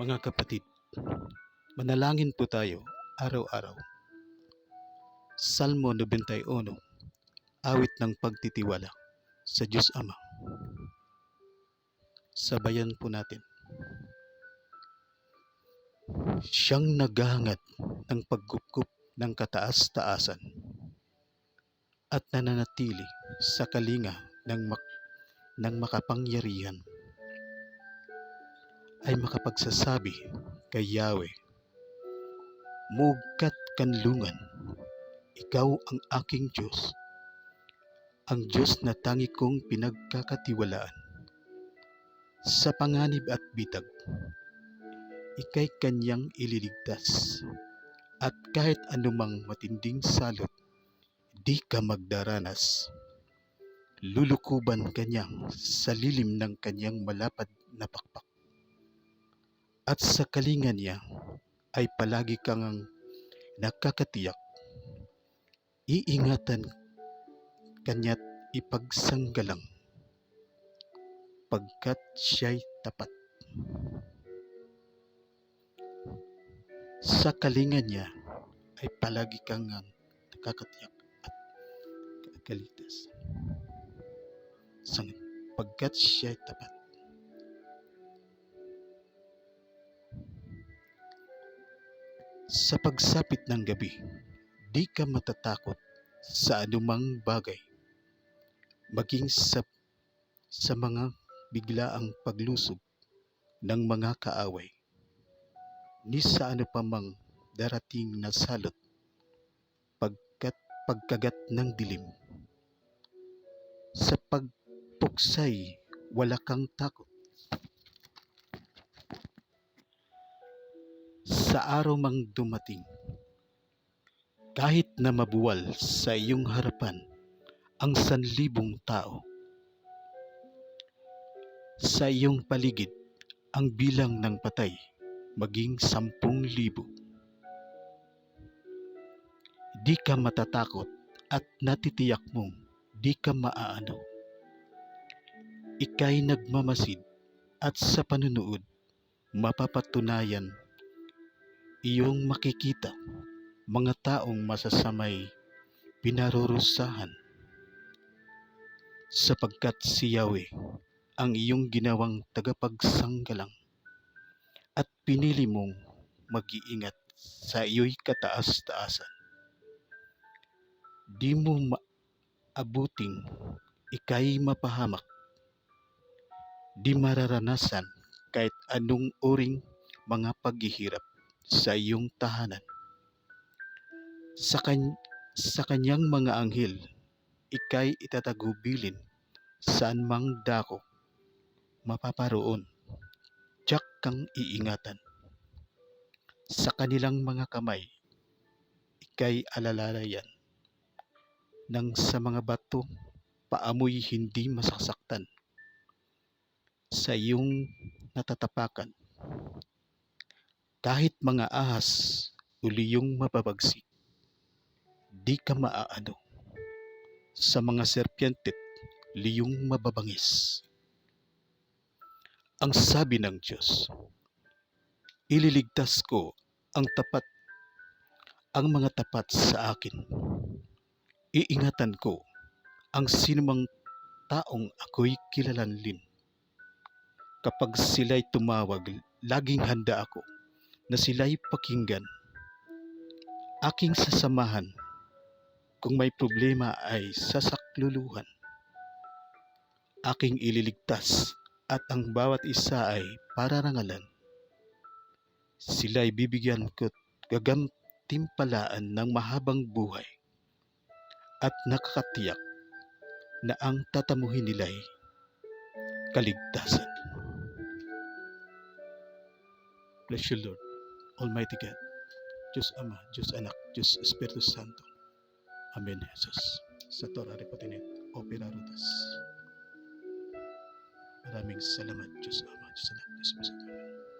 Mga kapatid, manalangin po tayo araw-araw. Salmo 91, awit ng pagtitiwala sa Diyos Ama. Sabayan po natin. Siyang naghahangad ng pagkupkup ng kataas-taasan at nananatili sa kalinga ng, mak- ng makapangyarihan ay makapagsasabi kay Yahweh, Mugkat kanlungan, ikaw ang aking Diyos, ang Diyos na tangi kong pinagkakatiwalaan. Sa panganib at bitag, ikay kanyang ililigtas, at kahit anumang matinding salot, di ka magdaranas. Lulukuban kanyang sa lilim ng kanyang malapad na pakpak at sa kalinga niya ay palagi kang ang nakakatiyak. Iingatan kanya't ipagsanggalang pagkat siya'y tapat. Sa kalinga niya ay palagi kang ang nakakatiyak at kakaligtas. Pagkat siya'y tapat. Sa pagsapit ng gabi, di ka matatakot sa anumang bagay, maging sa, sa mga biglaang paglusob ng mga kaaway, ni sa ano pa mang darating na salot, pagkat pagkagat ng dilim. Sa pagpuksay, wala kang takot. Sa araw mang dumating. Kahit na mabuwal sa iyong harapan ang sanlibong tao, sa iyong paligid ang bilang ng patay maging sampung libo. Di ka matatakot at natitiyak mong di ka maaano. Ika'y nagmamasid at sa panunood mapapatunayan iyong makikita mga taong masasamay pinarurusahan sapagkat si Yahweh ang iyong ginawang tagapagsanggalang at pinili mong mag-iingat sa iyo'y kataas-taasan. Di mo maabuting ikay mapahamak. Di mararanasan kahit anong uring mga paghihirap sa iyong tahanan. Sa, kan- sa kanyang mga anghel, ikay itatagubilin saan mang dako mapaparoon. Tiyak kang iingatan. Sa kanilang mga kamay, ikay alalalayan. Nang sa mga bato, paamoy hindi masasaktan. Sa iyong natatapakan, kahit mga ahas uli yung mababagsik, di ka maaano. Sa mga serpiente, liyong mababangis. Ang sabi ng Diyos, ililigtas ko ang tapat, ang mga tapat sa akin. Iingatan ko ang sinumang taong ako'y kilalanlin. Kapag sila'y tumawag, laging handa ako na sila'y pakinggan. Aking sasamahan kung may problema ay sasakluluhan. Aking ililigtas at ang bawat isa ay pararangalan. Sila'y bibigyan ko't gagantimpalaan ng mahabang buhay at nakakatiyak na ang tatamuhin nila'y kaligtasan. Bless you, Lord. Almighty God, Diyos Ama, Diyos Anak, Diyos Espiritu Santo. Amen, Jesus. Sa Torah Repotinet, Opera Rotas. Maraming salamat, Diyos Ama, Diyos Anak, Diyos Espiritu Santo.